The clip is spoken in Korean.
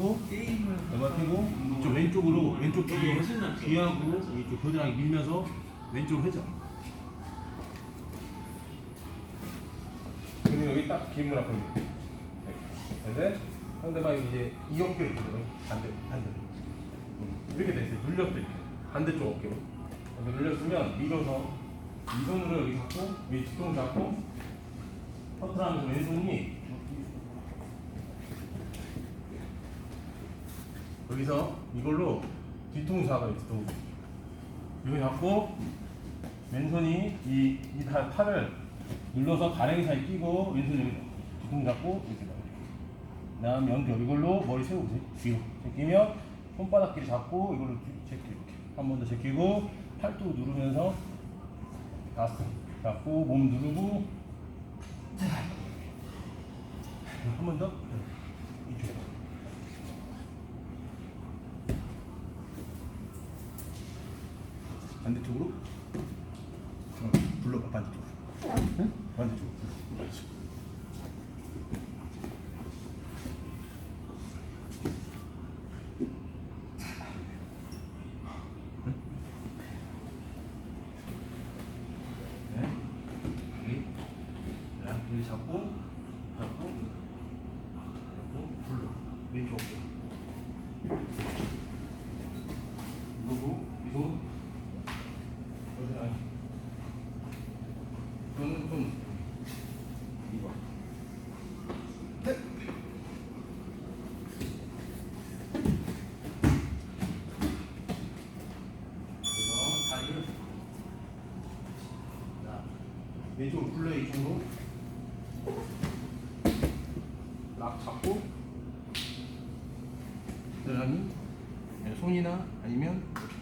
게임을 넘어뜨고 이쪽 왼쪽으로 왼쪽 귀 귀하고 이쪽 겨드랑이 밀면서 왼쪽으로 회전. 그리고 여기 딱 기물 앞에 이렇게. 근데 상대방이 이제 이 어깨를 보거든 반대 반대. 음, 이렇게 됐어요. 이렇게 반대쪽 어깨로. 근데 눌렸으면 밀어서 이 손으로 여기 잡고 이 뒤통 잡고 터트하면서 왼손이 여기서 이걸로 뒤통수 잡아요 뒤통수. 이거 잡고 왼손이 이, 이 다- 팔을 눌러서 가랭이 사이 끼고 왼손 여기 뒤통수 잡고 이렇게 나와요 그 다음 연결. 이걸로 머리 세우세요 뒤로. 제끼면 손바닥끼리 잡고 이걸로 뒤- 제끼고 이렇게. 한 번 더 제끼고 팔뚝 누르면서 다섯 잡고 몸 누르고. 한 번 더? 이쪽에 반대쪽으로 어, 불러봐 반대쪽으로 응? 네. 여기 잡고 잡고 잡고 어디 아니 좀 이거. 네. 왼쪽으로 굴려 이쪽으로. 락 잡고. 그다음에 손이나 아니면 이렇게